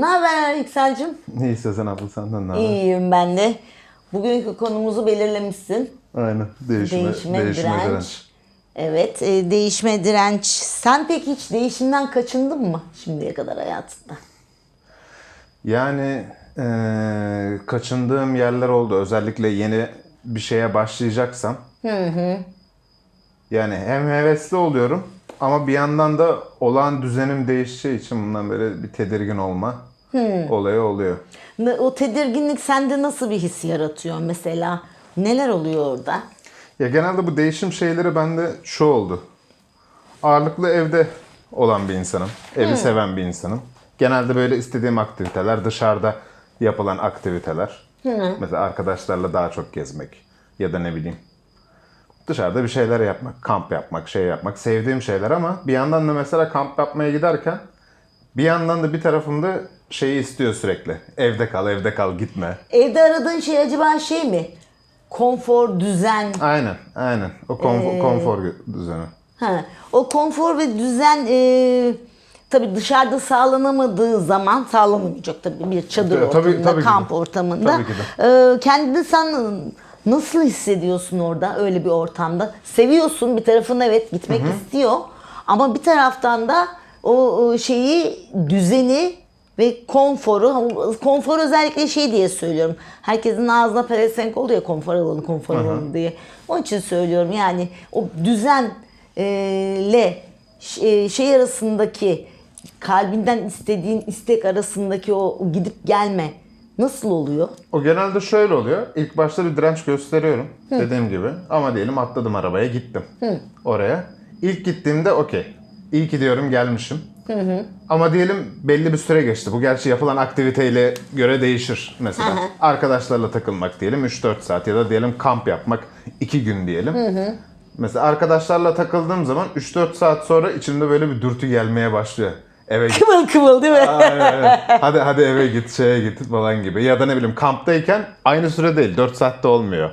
Ne haber Yüksel'cim? Neyse sen abla senden ne haber? İyiyim ben de. Bugünkü konumuzu belirlemişsin. Aynen. Değişime, Değişime, değişime, direnç. direnç. Evet, e, değişme direnç. Sen peki hiç değişimden kaçındın mı şimdiye kadar hayatında? Yani eee, kaçındığım yerler oldu. Özellikle yeni bir şeye başlayacaksam. Yani hem hevesli oluyorum ama bir yandan da olağan düzenim değişeceği için bundan böyle bir tedirgin olma olayı oluyor. O tedirginlik sende nasıl bir his yaratıyor mesela? Neler oluyor orada? Ya genelde bu değişim şeyleri bende şu oldu. Ağırlıklı evde olan bir insanım. Evi seven bir insanım. Genelde böyle istediğim aktiviteler dışarıda yapılan aktiviteler. Mesela arkadaşlarla daha çok gezmek ya da ne bileyim dışarıda bir şeyler yapmak, kamp yapmak, şey yapmak sevdiğim şeyler ama bir yandan da mesela kamp yapmaya giderken bir yandan da bir tarafımda şeyi istiyor sürekli. Evde kal, evde kal, gitme. Evde aradığın şey acaba şey mi? Konfor, düzen. Aynen, aynen. O konfor, konfor düzeni. Ha, o konfor ve düzen e, tabii dışarıda sağlanamadığı zaman sağlanamayacak tabii bir çadır Tabii- tabii- ortamında, tabii ki de. kamp ortamında. Tabii ki E, kendini sen nasıl hissediyorsun orada öyle bir ortamda? Seviyorsun bir tarafın evet gitmek istiyor ama bir taraftan da o şeyi düzeni ve konforu, konfor özellikle şey diye söylüyorum. Herkesin ağzına pelesenk oluyor ya konfor alanı, konfor alanı diye. Onun için söylüyorum yani o düzenle şey arasındaki kalbinden istediğin istek arasındaki o gidip gelme nasıl oluyor? O genelde şöyle oluyor. İlk başta bir direnç gösteriyorum. Dediğim gibi. Ama diyelim atladım arabaya gittim. Oraya. İlk gittiğimde okey. İyi ki diyorum gelmişim. Ama diyelim belli bir süre geçti. Bu gerçi yapılan aktiviteyle göre değişir mesela. Hı hı. Arkadaşlarla takılmak diyelim 3-4 saat ya da diyelim kamp yapmak 2 gün diyelim. Mesela arkadaşlarla takıldığım zaman 3-4 saat sonra içimde böyle bir dürtü gelmeye başlıyor. Eve git. Kıvıl kıvıl değil mi? Aynen. hadi hadi eve git şeye git falan gibi. Ya da ne bileyim kamptayken aynı süre değil 4 saatte olmuyor.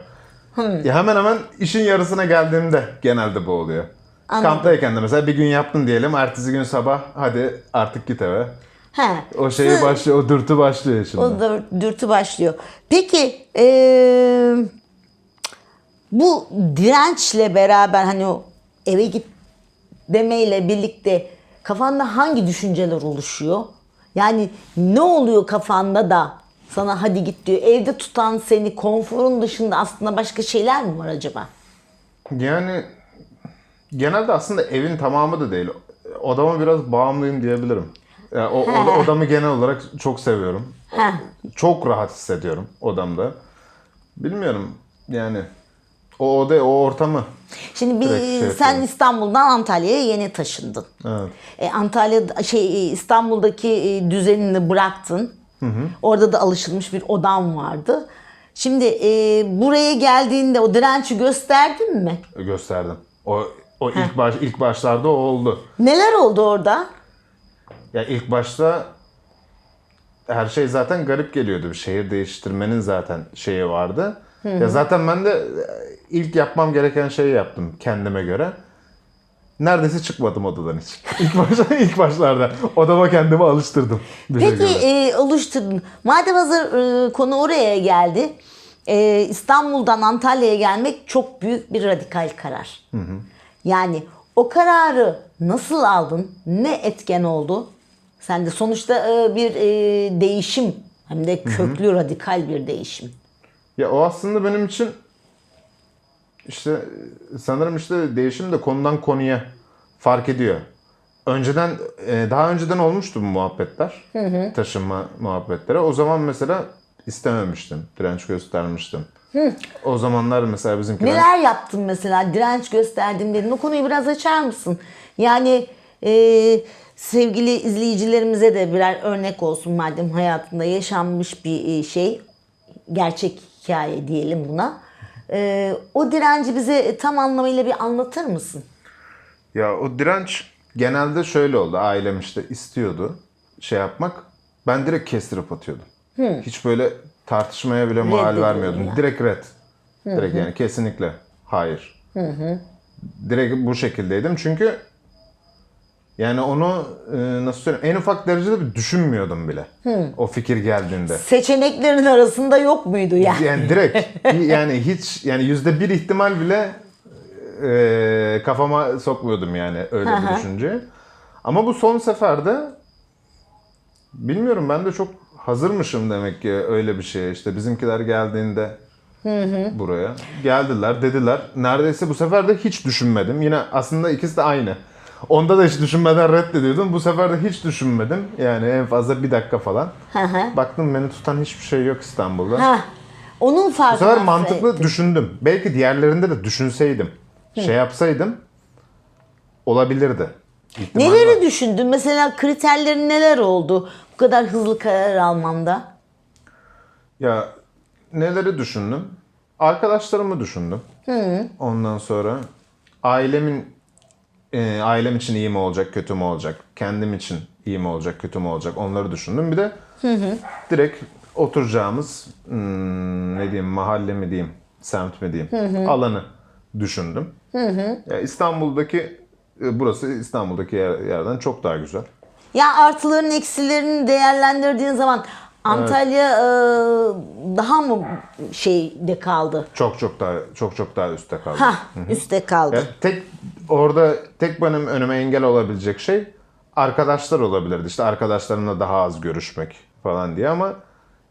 Ya hemen hemen işin yarısına geldiğimde genelde bu oluyor. Anladım. Kamptayken de mesela bir gün yaptın diyelim ertesi gün sabah hadi artık git eve. Ha. O şeyi Sı- başlıyor, o dürtü başlıyor şimdi. O dürtü başlıyor. Peki eee, bu dirençle beraber hani o eve git demeyle birlikte kafanda hangi düşünceler oluşuyor? Yani ne oluyor kafanda da sana hadi git diyor. Evde tutan seni konforun dışında aslında başka şeyler mi var acaba? Yani genelde aslında evin tamamı da değil. Odama biraz bağımlıyım diyebilirim. Yani o, oda- odamı genel olarak çok seviyorum. Çok rahat hissediyorum odamda. Bilmiyorum yani o oda, o ortamı. Şimdi bir şey sen yapıyorum. İstanbul'dan Antalya'ya yeni taşındın. Evet. E, Antalya şey İstanbul'daki e, düzenini bıraktın. Orada da alışılmış bir odan vardı. Şimdi e, buraya geldiğinde o direnci gösterdin mi? Gösterdim. O o ilk baş ilk başlarda o oldu. Neler oldu orada? Ya ilk başta her şey zaten garip geliyordu. Şehir değiştirmenin zaten şeyi vardı. Ya zaten ben de e, ilk yapmam gereken şeyi yaptım kendime göre. Neredeyse çıkmadım odadan hiç. İlk başta ilk başlarda odama kendimi alıştırdım. Peki şekilde. e, oluşturdun. Madem hazır e, konu oraya geldi. e, İstanbul'dan Antalya'ya gelmek çok büyük bir radikal karar. Yani o kararı nasıl aldın? Ne etken oldu? Sen de sonuçta e, bir e, değişim hem de köklü radikal bir değişim. Ya o aslında benim için işte sanırım işte değişim de konudan konuya fark ediyor. Önceden e, daha önceden olmuştu bu muhabbetler. Taşınma muhabbetleri. O zaman mesela istememiştim. Direnç göstermiştim. O zamanlar mesela bizimkiler Neler yaptın mesela direnç gösterdim dedin. O konuyu biraz açar mısın? Yani e, sevgili izleyicilerimize de birer örnek olsun madem hayatında yaşanmış bir e, şey. Gerçek hikaye diyelim buna. E, o direnci bize tam anlamıyla bir anlatır mısın? Ya o direnç genelde şöyle oldu. Ailem işte istiyordu şey yapmak. Ben direkt kestirip atıyordum. Hiç böyle tartışmaya bile mahal Reddediyordun vermiyordum. yani. Direkt red. Direkt yani kesinlikle hayır. Direkt bu şekildeydim çünkü Yani onu e, nasıl söyleyeyim en ufak derecede bir düşünmüyordum bile. O fikir geldiğinde. Seçeneklerin arasında yok muydu yani? Yani direkt yani hiç yani yüzde bir ihtimal bile e, kafama sokmuyordum yani öyle bir düşünce. Ama bu son seferde bilmiyorum ben de çok hazırmışım demek ki öyle bir şeye. İşte bizimkiler geldiğinde buraya geldiler dediler. Neredeyse bu sefer de hiç düşünmedim. Yine aslında ikisi de aynı. Onda da hiç düşünmeden reddediyordum. Bu sefer de hiç düşünmedim. Yani en fazla bir dakika falan. Baktım beni tutan hiçbir şey yok İstanbul'da. Heh, onun Bu farkına sefer mantıklı düşündüm. Belki diğerlerinde de düşünseydim, şey yapsaydım olabilirdi. İhtimal Neleri var. düşündün? Mesela kriterlerin neler oldu bu kadar hızlı karar almanda? Ya neleri düşündüm? Arkadaşlarımı düşündüm. Ondan sonra ailemin e, ailem için iyi mi olacak, kötü mü olacak? Kendim için iyi mi olacak, kötü mü olacak? Onları düşündüm. Bir de direkt oturacağımız hmm, ne diyeyim mahalle mi diyeyim, semt mi diyeyim alanı düşündüm. Ya İstanbul'daki burası İstanbul'daki yer- yerden çok daha güzel. Ya artıların eksilerini değerlendirdiğin zaman Antalya e, daha mı şeyde kaldı? Çok çok daha çok çok daha üstte kaldı. Hah, üstte kaldı. Ya tek orada tek benim önüme engel olabilecek şey arkadaşlar olabilirdi. İşte arkadaşlarımla daha az görüşmek falan diye ama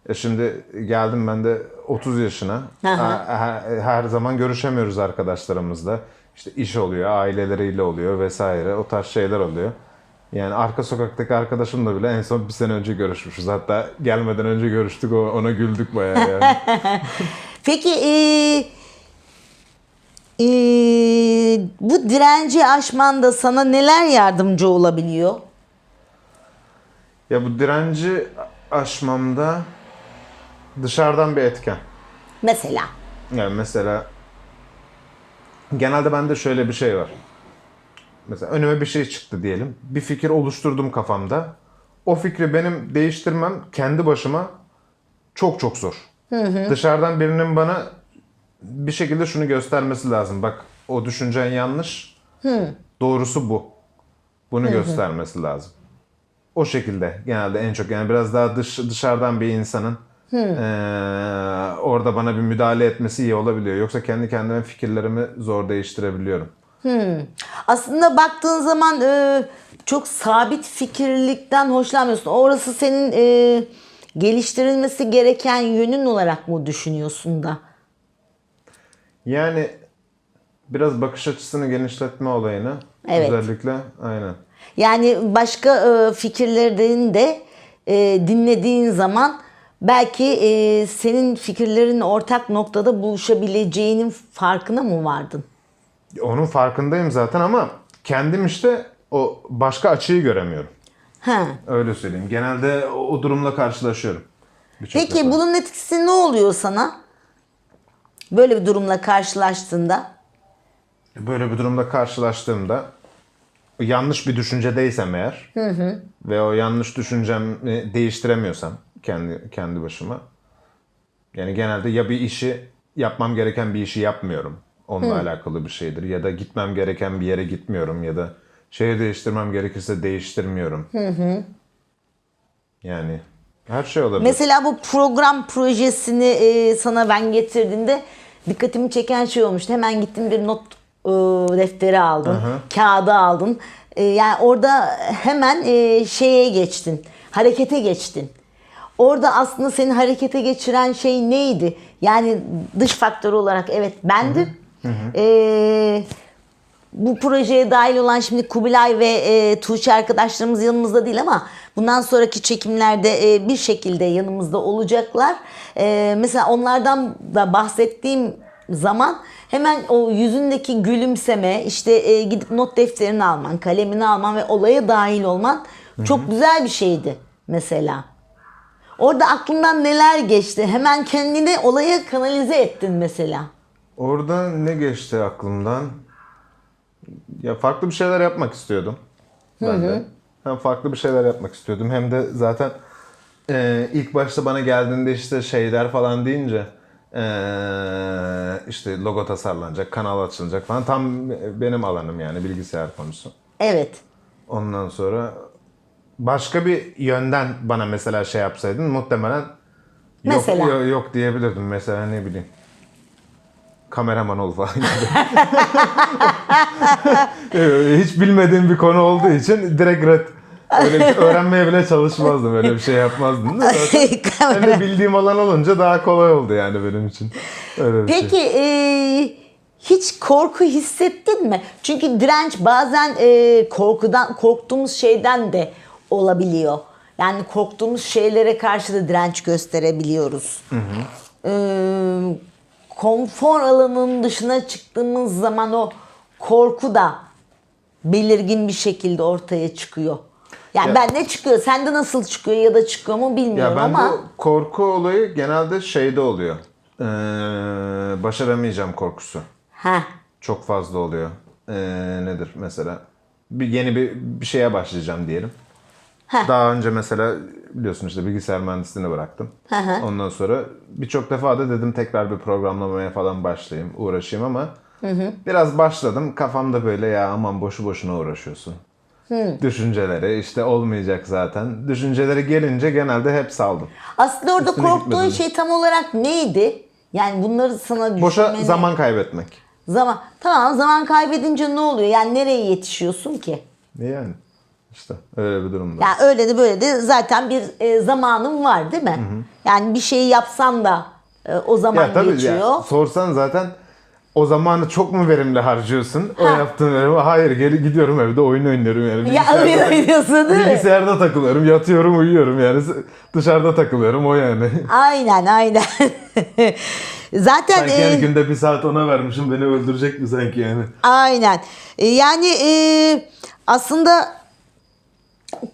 e şimdi geldim ben de 30 yaşına. Ha- Her, her zaman görüşemiyoruz arkadaşlarımızla. İşte iş oluyor, aileleriyle oluyor vesaire. O tarz şeyler oluyor. Yani arka sokaktaki arkadaşımla bile en son bir sene önce görüşmüşüz. Hatta gelmeden önce görüştük, o- ona güldük bayağı yani. Peki e, e, bu direnci aşmanda sana neler yardımcı olabiliyor? Ya bu direnci aşmamda dışarıdan bir etken. Mesela. Yani mesela genelde bende şöyle bir şey var. Mesela önüme bir şey çıktı diyelim. Bir fikir oluşturdum kafamda. O fikri benim değiştirmem kendi başıma çok çok zor. Dışarıdan birinin bana bir şekilde şunu göstermesi lazım. Bak o düşüncen yanlış. Doğrusu bu. Bunu göstermesi lazım. O şekilde genelde en çok yani biraz daha dış dışarıdan bir insanın eee, orada bana bir müdahale etmesi iyi olabiliyor. Yoksa kendi kendime fikirlerimi zor değiştirebiliyorum. Aslında baktığın zaman e, çok sabit fikirlilikten hoşlanmıyorsun. Orası senin e, geliştirilmesi gereken yönün olarak mı düşünüyorsun da? Yani biraz bakış açısını genişletme olayını Evet. özellikle aynen. Yani başka e, fikirlerini de e, dinlediğin zaman belki e, senin fikirlerin ortak noktada buluşabileceğinin farkına mı vardın? Onun farkındayım zaten ama kendim işte o başka açıyı göremiyorum. Ha. Öyle söyleyeyim. Genelde o, durumla karşılaşıyorum. Birçok Peki defa. bunun etkisi ne oluyor sana? Böyle bir durumla karşılaştığında? Böyle bir durumda karşılaştığımda yanlış bir düşüncedeysem eğer ve o yanlış düşüncemi değiştiremiyorsam kendi kendi başıma yani genelde ya bir işi yapmam gereken bir işi yapmıyorum. Onunla alakalı bir şeydir ya da gitmem gereken bir yere gitmiyorum ya da şehir değiştirmem gerekirse değiştirmiyorum. Yani her şey olabilir. Mesela bu program projesini e, sana ben getirdiğinde dikkatimi çeken şey olmuştu. Hemen gittim bir not e, defteri aldın, kağıdı aldın. E, yani orada hemen e, şeye geçtin, harekete geçtin. Orada aslında seni harekete geçiren şey neydi? Yani dış faktör olarak evet bendim. E, bu projeye dahil olan şimdi Kubilay ve e, Tuğçe arkadaşlarımız yanımızda değil ama bundan sonraki çekimlerde e, bir şekilde yanımızda olacaklar. E, mesela onlardan da bahsettiğim zaman hemen o yüzündeki gülümseme, işte e, gidip not defterini alman, kalemini alman ve olaya dahil olman çok güzel bir şeydi mesela. Orada aklından neler geçti? Hemen kendini olaya kanalize ettin mesela. Orada ne geçti aklımdan? Ya farklı bir şeyler yapmak istiyordum. Ben de. Hem farklı bir şeyler yapmak istiyordum hem de zaten e, ilk başta bana geldiğinde işte şeyler falan deyince e, işte logo tasarlanacak, kanal açılacak falan tam benim alanım yani bilgisayar konusu. Evet. Ondan sonra başka bir yönden bana mesela şey yapsaydın muhtemelen yok, Mesela? yok, yok diyebilirdim. Mesela ne bileyim kameraman ol falan gibi. Evet, Hiç bilmediğim bir konu olduğu için direkt red. Öyle bir şey öğrenmeye bile çalışmazdım. Öyle bir şey yapmazdım. Da zaten hem de bildiğim alan olunca daha kolay oldu yani benim için. Öyle bir şey. Peki e, hiç korku hissettin mi? Çünkü direnç bazen e, korkudan korktuğumuz şeyden de olabiliyor. Yani korktuğumuz şeylere karşı da direnç gösterebiliyoruz. E, konfor alanının dışına çıktığımız zaman o korku da belirgin bir şekilde ortaya çıkıyor. Yani Ya- bende çıkıyor. Sende nasıl çıkıyor ya da çıkıyor mu bilmiyorum Ya ben ama bu korku olayı genelde şeyde oluyor. Ee, başaramayacağım korkusu. ha Çok fazla oluyor. Ee, nedir mesela? Bir yeni bir, bir şeye başlayacağım diyelim. Heh. Daha önce mesela biliyorsun işte bilgisayar mühendisliğini bıraktım. Hı hı. Ondan sonra birçok defa da dedim tekrar bir programlamaya falan başlayayım, uğraşayım ama biraz başladım. Kafamda böyle ya aman boşu boşuna uğraşıyorsun. Düşünceleri işte olmayacak zaten. Düşünceleri gelince genelde hep saldım. Aslında orada Üstüne korktuğun gitmedim. şey tam olarak neydi? Yani bunları sana Boşa düşünmeni- zaman kaybetmek. Zaman. Tamam zaman kaybedince ne oluyor? Yani nereye yetişiyorsun ki? Yani işte öyle bir durumda. Yani öyle de böyle de zaten bir e, zamanın var değil mi? Yani bir şeyi yapsan da e, o zaman Ya tabii geçiyor. ya, sorsan zaten o zamanı çok mu verimli harcıyorsun? O Ha. yaptığın verimi hayır geri gidiyorum evde oyun oynuyorum yani. Ya öyle oynuyorsun değil mi? Bilgisayarda takılıyorum, yatıyorum, uyuyorum yani. Dışarıda takılıyorum o yani. Aynen aynen. Zaten Sanki e, yani günde bir saat ona vermişim beni öldürecek mi sanki yani? Aynen. E, Yani e, aslında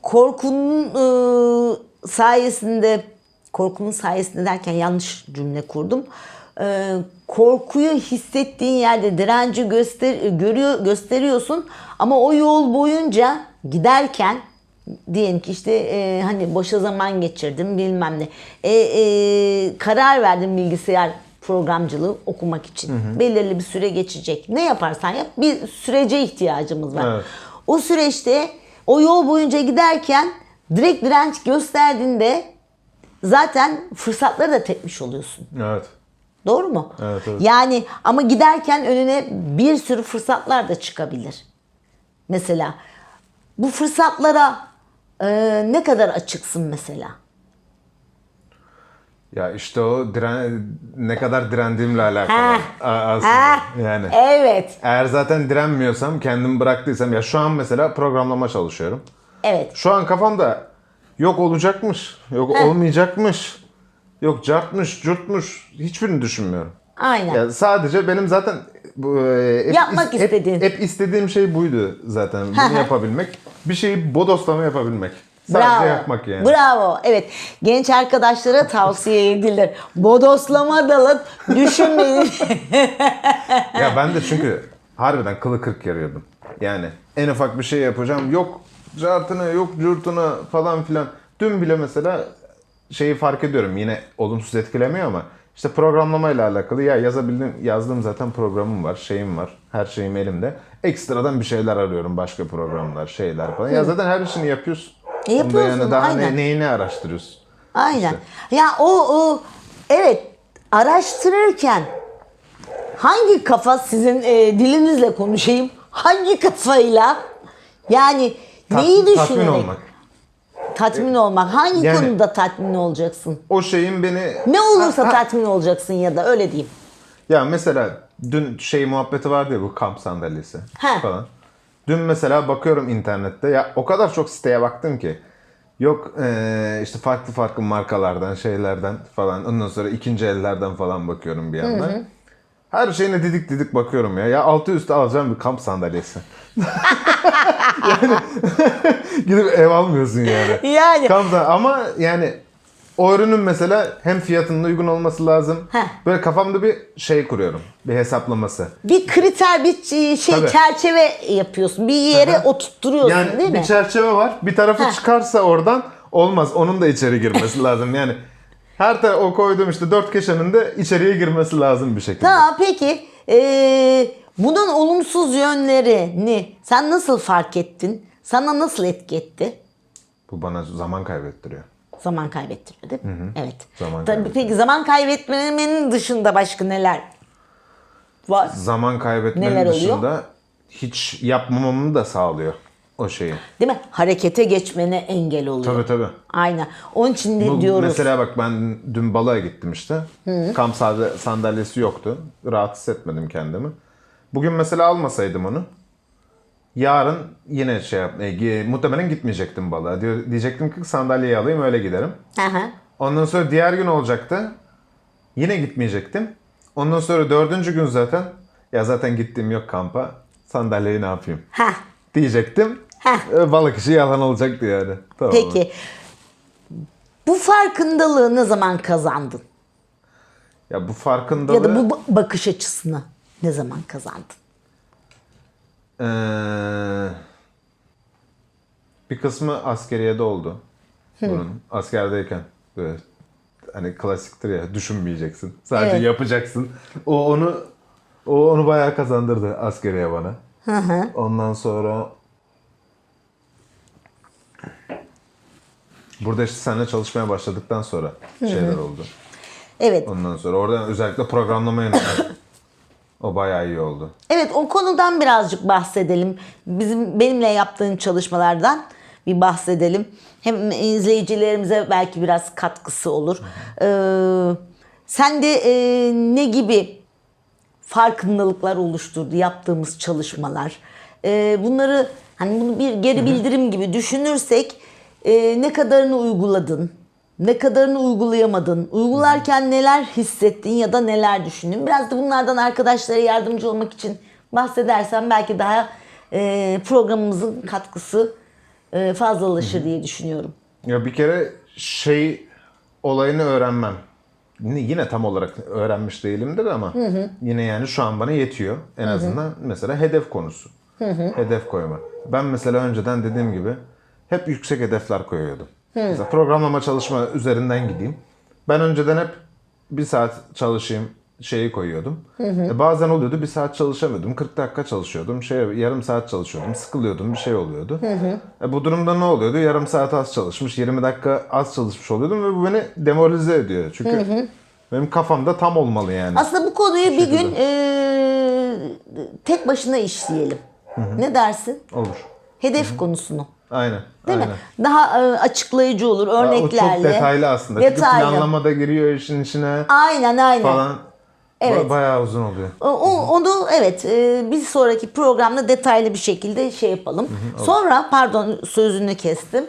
korkunun e, sayesinde korkunun sayesinde derken yanlış cümle kurdum. E, korkuyu hissettiğin yerde direnci göster görüyor gösteriyorsun ama o yol boyunca giderken diyelim ki işte e, hani boşa zaman geçirdim bilmem ne. E, e, karar verdim bilgisayar programcılığı okumak için. Belirli bir süre geçecek. Ne yaparsan yap bir sürece ihtiyacımız var. Evet. O süreçte o yol boyunca giderken direkt direnç gösterdiğinde zaten fırsatları da tepmiş oluyorsun. Evet. Doğru mu? Evet, evet. Yani ama giderken önüne bir sürü fırsatlar da çıkabilir. Mesela bu fırsatlara e, ne kadar açıksın mesela? Ya işte o diren ne kadar direndiğimle alakalı Ha. aslında. Ha, Yani. Evet. Eğer zaten direnmiyorsam, kendimi bıraktıysam ya şu an mesela programlama çalışıyorum. Evet. Şu an kafamda yok olacakmış, yok olmayacakmış, yok cartmış, curtmuş hiçbirini düşünmüyorum. Aynen. Ya sadece benim zaten bu, e, hep, Yapmak hep- istediğin. Hep, istediğim şey buydu zaten. Bunu yapabilmek. Bir şeyi bodoslama yapabilmek. Sadece Bravo. yapmak yani. Bravo. Evet. Genç arkadaşlara tavsiye edilir. Bodoslama dalın. Düşünmeyin. Ya ben de çünkü harbiden kılı kırk yarıyordum. Yani en ufak bir şey yapacağım. Yok cartına, yok curtuna falan filan. Dün bile mesela şeyi fark ediyorum. Yine olumsuz etkilemiyor ama işte programlamayla alakalı ya yazabildim yazdığım zaten programım var, şeyim var. Her şeyim elimde. Ekstradan bir şeyler arıyorum. Başka programlar, şeyler falan. Ya zaten her işini yapıyorsun. E, yapıyorsun, yani daha aynen. ne, neyini araştırıyorsun? Aynen. Ya o, o evet araştırırken hangi kafa sizin e, dilinizle konuşayım? Hangi kafayla yani Tat- neyi düşünerek? Tatmin olmak. Tatmin olmak. Hangi Yani- konuda tatmin olacaksın? O şeyin beni... Ne olursa Ha, ha. tatmin olacaksın ya da öyle diyeyim. Ya mesela dün şey muhabbeti vardı ya bu kamp sandalyesi He. falan. Dün mesela bakıyorum internette ya o kadar çok siteye baktım ki. Yok eee, işte farklı farklı markalardan şeylerden falan ondan sonra ikinci ellerden falan bakıyorum bir yandan. Her şeyine didik didik bakıyorum ya. Ya altı üstü alacağım bir kamp sandalyesi. yani gidip ev almıyorsun yani. Yani Kamp ama yani o ürünün mesela hem fiyatının uygun olması lazım. Heh. Böyle kafamda bir şey kuruyorum. Bir hesaplaması. bir kriter bir şey Tabii. çerçeve yapıyorsun. Bir yere Aha. oturtturuyorsun Yani değil bir mi? çerçeve var. Bir tarafı Heh. çıkarsa oradan olmaz. Onun da içeri girmesi lazım. Yani her taraf o koyduğum işte dört köşenin de içeriye girmesi lazım bir şekilde. Tamam peki ee, bunun olumsuz yönlerini sen nasıl fark ettin? sana nasıl etki etti? Bu bana zaman kaybettiriyor. Zaman kaybettiriyor değil mi? Evet. Zaman Tabii peki zaman kaybetmenin dışında başka neler var? Zaman kaybetmenin Neler oluyor? dışında hiç yapmamamı da sağlıyor o şeyi. Değil mi? Harekete geçmene engel oluyor. Tabii tabii. Aynen. Onun için de Bu diyoruz. Mesela bak ben dün balığa gittim işte. Kamp sandalye- sandalyesi yoktu. Rahat hissetmedim kendimi. Bugün mesela almasaydım onu. Yarın yine şey yap, e, muhtemelen gitmeyecektim balığa. Diyor, diyecektim ki sandalyeyi alayım öyle giderim. Hı. Ondan sonra diğer gün olacaktı. Yine gitmeyecektim. Ondan sonra dördüncü gün zaten ya zaten gittiğim yok kampa. Sandalyeyi ne yapayım Heh. diyecektim. Heh. Balık işi yalan olacaktı yani. Tamam. Peki. Bu farkındalığı ne zaman kazandın? Ya bu farkındalığı... Ya da bu ba- bakış açısını ne zaman kazandın? Ee, bir kısmı askeriyede oldu. Bunun askerdeyken böyle hani klasiktir ya düşünmeyeceksin. Sadece Evet. yapacaksın. O onu o onu bayağı kazandırdı askeriye bana. Ondan sonra Burada işte seninle çalışmaya başladıktan sonra şeyler oldu. Evet. Ondan sonra orada özellikle programlama yöneldim. O bayağı iyi oldu. Evet o konudan birazcık bahsedelim. Bizim benimle yaptığın çalışmalardan bir bahsedelim. Hem izleyicilerimize belki biraz katkısı olur. Ee, sen de e, ne gibi farkındalıklar oluşturdu yaptığımız çalışmalar? Ee, bunları hani bunu bir geri bildirim gibi düşünürsek e, ne kadarını uyguladın? Ne kadarını uygulayamadın? Uygularken neler hissettin ya da neler düşündün? Biraz da bunlardan arkadaşlara yardımcı olmak için bahsedersen belki daha e, programımızın katkısı e, fazlalaşır diye düşünüyorum. Ya bir kere şey olayını öğrenmem. Yine, yine tam olarak öğrenmiş değilimdir ama yine yani şu an bana yetiyor. En azından mesela hedef konusu. Hedef koyma. Ben mesela önceden dediğim gibi hep yüksek hedefler koyuyordum. Mesela programlama çalışma üzerinden gideyim. Ben önceden hep bir saat çalışayım şeyi koyuyordum. E bazen oluyordu bir saat çalışamıyordum. 40 dakika çalışıyordum. Şey yarım saat çalışıyordum. Sıkılıyordum bir şey oluyordu. E bu durumda ne oluyordu? Yarım saat az çalışmış, 20 dakika az çalışmış oluyordum ve bu beni demoralize ediyor. Çünkü benim kafamda tam olmalı yani. Aslında bu konuyu bir gün e, tek başına işleyelim. Ne dersin? Olur. Hedef konusunu. Aynen. Değil aynen. mi? Daha e, açıklayıcı olur Aa, O örneklerle. çok detaylı aslında. Detaylı. Çünkü planlama da giriyor işin içine Aynen aynen. falan. Evet. Ba- Bayağı uzun oluyor. O- onu evet e, bir sonraki programda detaylı bir şekilde şey yapalım. Sonra pardon sözünü kestim.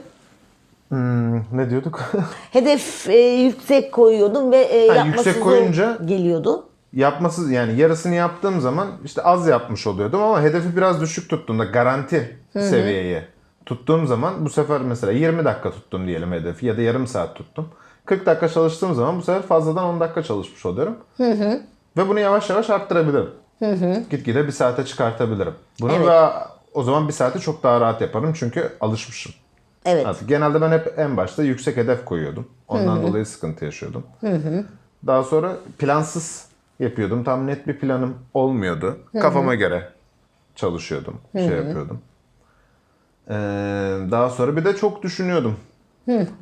Hmm, ne diyorduk? Hedef e, yüksek koyuyordum ve e, Ha, yapması yüksek koyunca- geliyordu. Yapması yani yarısını yaptığım zaman işte az yapmış oluyordum ama hedefi biraz düşük tuttuğumda garanti seviyeye tuttuğum zaman bu sefer mesela 20 dakika tuttum diyelim hedefi ya da yarım saat tuttum. 40 dakika çalıştığım zaman bu sefer fazladan 10 dakika çalışmış oluyorum. Ve bunu yavaş yavaş arttırabilirim. Gitgide bir saate çıkartabilirim. Bunu Evet. ve o zaman bir saati çok daha rahat yaparım çünkü alışmışım. Evet. Artık genelde ben hep en başta yüksek hedef koyuyordum. Ondan dolayı sıkıntı yaşıyordum. Daha sonra plansız yapıyordum. Tam net bir planım olmuyordu. Kafama göre çalışıyordum. Şey yapıyordum. Ee, daha sonra bir de çok düşünüyordum.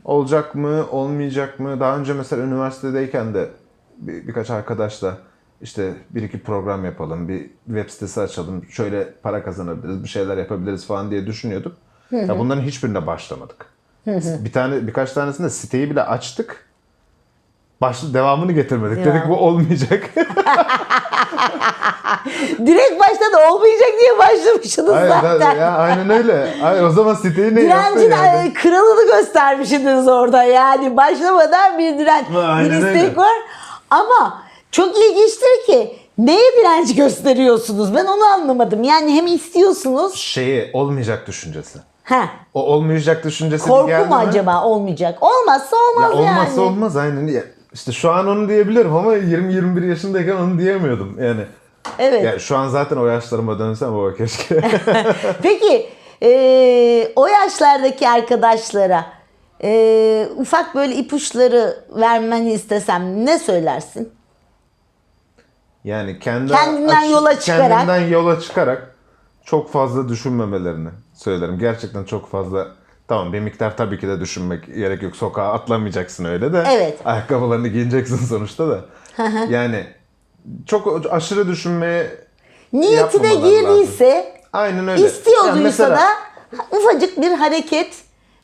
Olacak mı, olmayacak mı? Daha önce mesela üniversitedeyken de bir, birkaç arkadaşla işte bir iki program yapalım, bir web sitesi açalım, şöyle para kazanabiliriz, bir şeyler yapabiliriz falan diye düşünüyorduk. Ya bunların hiçbirine başlamadık. Bir tane birkaç tanesinde siteyi bile açtık. Başlı devamını getirmedik. Ya. Dedik bu olmayacak. Direkt başta da olmayacak diye başlamışsınız Aynen, zaten. ya, aynen öyle. Ay, o zaman siteyi ne yaptın yani? e, kralını göstermişsiniz orada yani başlamadan bir direnç, bir istek var. Ama çok ilginçtir ki neye direnç gösteriyorsunuz? Ben onu anlamadım. Yani hem istiyorsunuz. Şeyi olmayacak düşüncesi. Ha. O olmayacak düşüncesi Korku mu acaba olmayacak? Olmazsa Ya olmaz yani. olmazsa olmaz aynen. İşte şu an onu diyebilirim ama 20-21 yaşındayken onu diyemiyordum yani. Evet. Ya şu an zaten o yaşlarıma dönsem baba keşke. Peki e, o yaşlardaki arkadaşlara e, ufak böyle ipuçları vermeni istesem ne söylersin? yani kendi Kendinden yola çıkarak. Kendinden yola çıkarak çok fazla düşünmemelerini söylerim. Gerçekten çok fazla Tamam bir miktar tabii ki de düşünmek gerek yok. Sokağa atlamayacaksın öyle de. Evet. Ayakkabılarını giyeceksin sonuçta da. yani çok aşırı düşünmeye Niyetine girdiyse, Aynen öyle. istiyorduysa Yani mesela- da ufacık bir hareket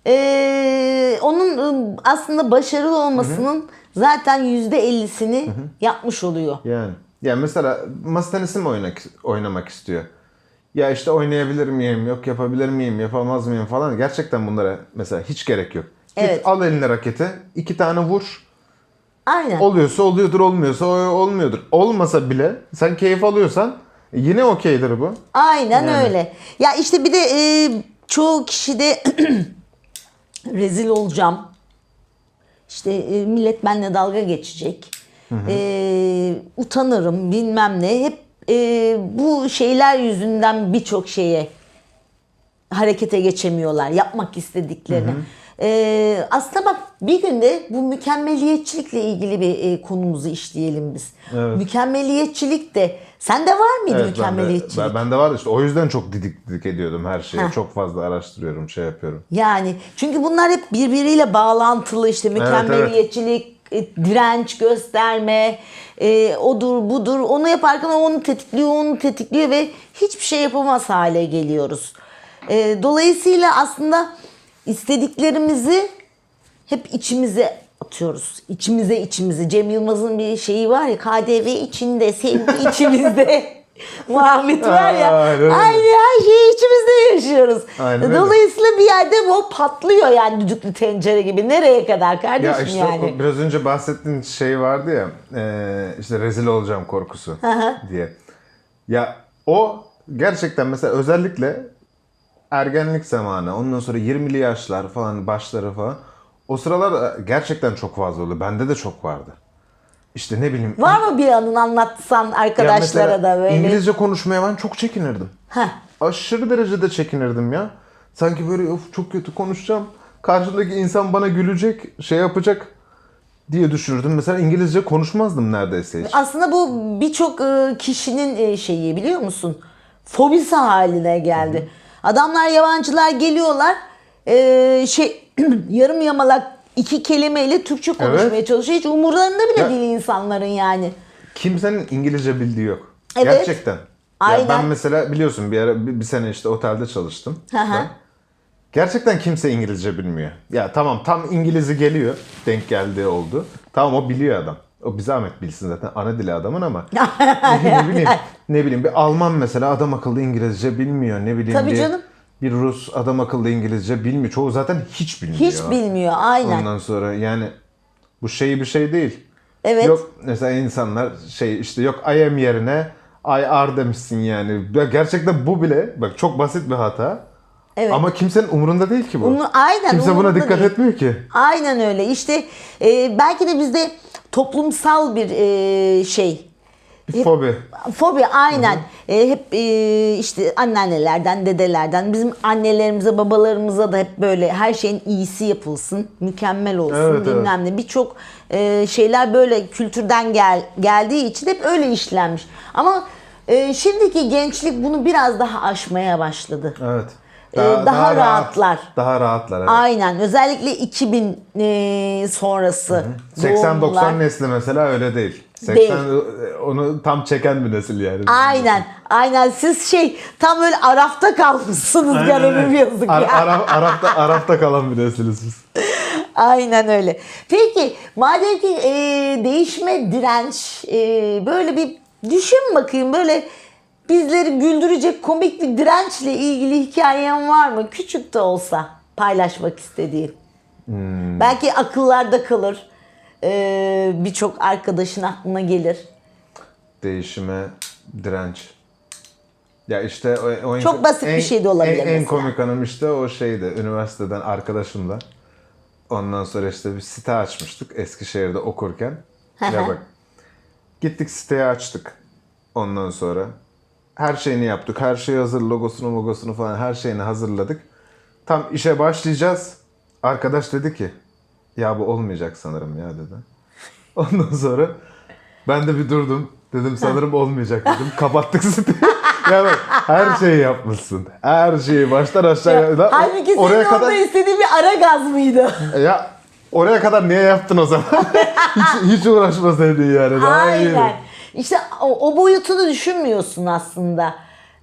eee, onun ıı, aslında başarılı olmasının zaten yüzde ellisini yapmış oluyor. Yani. Yani mesela masa tenisi mi oynak, oynamak istiyor? Ya işte oynayabilir miyim, yok yapabilir miyim, yapamaz mıyım falan. Gerçekten bunlara mesela hiç gerek yok. Git Evet. al eline raketi, iki tane vur. Aynen. Oluyorsa oluyordur, olmuyorsa olmuyordur. Olmasa bile sen keyif alıyorsan e, yine okeydir bu. Aynen Yani. öyle. Ya işte bir de e, çoğu kişi de rezil olacağım. İşte e, millet benimle dalga geçecek. E, utanırım bilmem ne. Hep e, bu şeyler yüzünden birçok şeye harekete geçemiyorlar. Yapmak istediklerini. E, aslında bak bir günde bu mükemmeliyetçilikle ilgili bir e, konumuzu işleyelim biz. Evet. Mükemmeliyetçilik de sende var mıydı Evet, ben de, mükemmeliyetçilik? ben, de var işte o yüzden çok didik didik ediyordum her şeyi. Heh. Çok fazla araştırıyorum, şey yapıyorum. Yani çünkü bunlar hep birbiriyle bağlantılı işte mükemmeliyetçilik, e, direnç gösterme, e, odur budur onu yaparken onu tetikliyor, onu tetikliyor ve hiçbir şey yapamaz hale geliyoruz. E, dolayısıyla aslında istediklerimizi hep içimize atıyoruz. İçimize içimize. Cem Yılmaz'ın bir şeyi var ya KDV içinde, sevgi içimizde. Muhabbet var ya. Aynen öyle. Aynı her şeyi içimizde yaşıyoruz. Aynen öyle. Dolayısıyla bir yerde bu patlıyor yani düdüklü tencere gibi. Nereye kadar kardeşim Ya işte yani? o biraz önce bahsettiğin şey vardı ya e, işte rezil olacağım korkusu diye. Ya o gerçekten mesela özellikle ergenlik zamanı ondan sonra 20'li yaşlar falan başları falan o sıralar gerçekten çok fazla oldu. Bende de çok vardı. İşte ne bileyim. Var mı bir anın anlatsan arkadaşlara da böyle? İngilizce konuşmaya ben çok çekinirdim. Heh. Aşırı derecede çekinirdim ya. Sanki böyle of çok kötü konuşacağım. Karşımdaki insan bana gülecek, şey yapacak diye düşünürdüm. Mesela İngilizce konuşmazdım neredeyse hiç. Aslında bu birçok e, kişinin e, şeyi biliyor musun? Fobisi haline geldi. Adamlar yabancılar geliyorlar e, şey yarım yamalak iki kelimeyle Türkçe konuşmaya Evet. çalışıyor. Hiç umurlarında bile Ya- değil insanların yani. Kimsenin İngilizce bildiği yok. Evet. Gerçekten. Ya Aynen. ben mesela biliyorsun bir ara bir, bir sene işte otelde çalıştım. Ben. Gerçekten kimse İngilizce bilmiyor. Ya tamam tam İngiliz'i geliyor. Denk geldiği oldu. Tamam o biliyor adam. O bir zahmet bilsin zaten ana dili adamın ama ne bileyim ne bileyim bir Alman mesela adam akıllı İngilizce bilmiyor ne bileyim Tabii bir, canım. Bir Rus adam akıllı İngilizce bilmiyor. Çoğu zaten hiç bilmiyor. Hiç bilmiyor aynen. Ondan sonra yani bu şey bir şey değil. Evet. Yok mesela insanlar şey işte yok I am yerine I are demişsin yani. Ya Gerçekten bu bile bak çok basit bir hata. Evet. Ama kimsenin umurunda değil ki bu. Bunu- aynen, Kimse buna dikkat değil. etmiyor ki. Aynen öyle. İşte e, belki de bizde toplumsal bir e, şey Bir fobi. Fobi aynen. E, hep e, işte anneannelerden, dedelerden, bizim annelerimize, babalarımıza da hep böyle her şeyin iyisi yapılsın, mükemmel olsun Evet, bilmem ne. Birçok e, şeyler böyle kültürden gel geldiği için hep öyle işlenmiş. Ama e, şimdiki gençlik bunu biraz daha aşmaya başladı. Evet. Ee, daha rahat- rahatlar. Daha rahatlar evet. Aynen. Özellikle 2000 e, sonrası. 80-90 doğumlular. nesli mesela öyle değil. 80 Değil. onu tam çeken bir nesil yani. Aynen. Aynen. Siz şey tam böyle arafta kalmışsınız garibim yazık Ar- ya. Araf- Araf'ta, Araf'ta kalan bir nesiliz biz. Aynen öyle. Peki madem ki e, değişme direnç e, böyle bir düşün bakayım böyle bizleri güldürecek komik bir dirençle ilgili hikayen var mı? Küçük de olsa paylaşmak istediğin. Belki akıllarda kalır. E, Birçok arkadaşın aklına gelir. Değişime direnç. Ya işte o, o Çok basit bir şey de olabilir En, en mesela. komik anım işte o şeydi. Üniversiteden arkadaşımla. Ondan sonra işte bir site açmıştık Eskişehir'de okurken. ya bak. Gittik siteyi açtık. Ondan sonra her şeyini yaptık. Her şeyi hazır. Logosunu, logosunu falan her şeyini hazırladık. Tam işe başlayacağız. Arkadaş dedi ki ya bu olmayacak sanırım ya dedi. Ondan sonra ben de bir durdum. Dedim sanırım olmayacak dedim. Kapattık siteyi. ya bak her şeyi yapmışsın. Her şeyi baştan aşağıya. Lan Halbuki senin oraya kadar istediğin bir ara gaz mıydı? ya oraya kadar niye yaptın o zaman? hiç, hiç uğraşmasaydın yani. Daha. Aynen. İşte o, o boyutunu düşünmüyorsun aslında.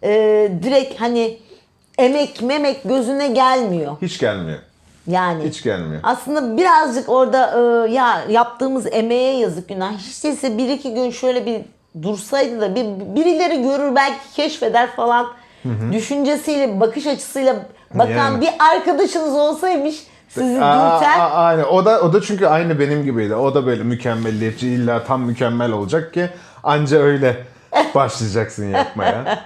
Ee, direkt hani emek memek gözüne gelmiyor. Hiç gelmiyor. Yani. Hiç gelmiyor. Aslında birazcık orada e, ya yaptığımız emeğe yazık günah. Hiç değilse bir iki gün şöyle bir dursaydı da bir birileri görür belki keşfeder falan düşüncesiyle bakış açısıyla bakan Yani. bir arkadaşınız olsaymış sizi dürten. aa, aynen. O da o da çünkü aynı benim gibiydi. O da böyle mükemmelliyetçi illa tam mükemmel olacak ki anca öyle başlayacaksın yapmaya.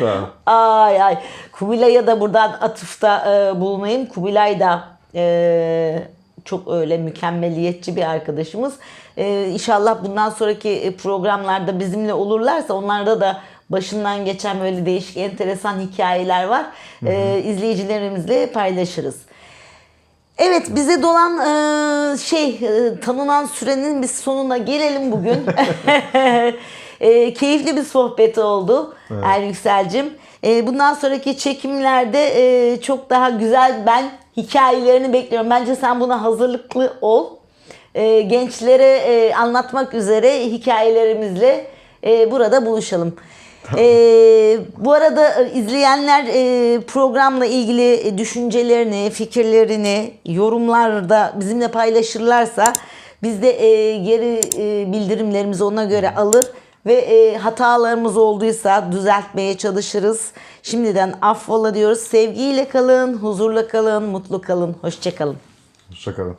Ay ay. Kubilay'a da buradan atıfta e, bulunayım. Kubilay da e, çok öyle mükemmeliyetçi bir arkadaşımız. E, inşallah bundan sonraki e, programlarda bizimle olurlarsa onlarda da başından geçen böyle değişik enteresan hikayeler var. E, izleyicilerimizle paylaşırız. Evet bize dolan e, şey e, tanınan sürenin biz sonuna gelelim bugün. E, keyifli bir sohbet oldu Er Yüksel'cim. E, bundan sonraki çekimlerde e, çok daha güzel ben hikayelerini bekliyorum. Bence sen buna hazırlıklı ol. E, gençlere e, anlatmak üzere hikayelerimizle e, burada buluşalım. E, bu arada e, izleyenler e, programla ilgili düşüncelerini, fikirlerini yorumlarda bizimle paylaşırlarsa biz de e, geri e, bildirimlerimizi ona göre alır ve e, hatalarımız olduysa düzeltmeye çalışırız. Şimdiden affola diyoruz. Sevgiyle kalın, huzurla kalın, mutlu kalın. Hoşçakalın. Hoşçakalın.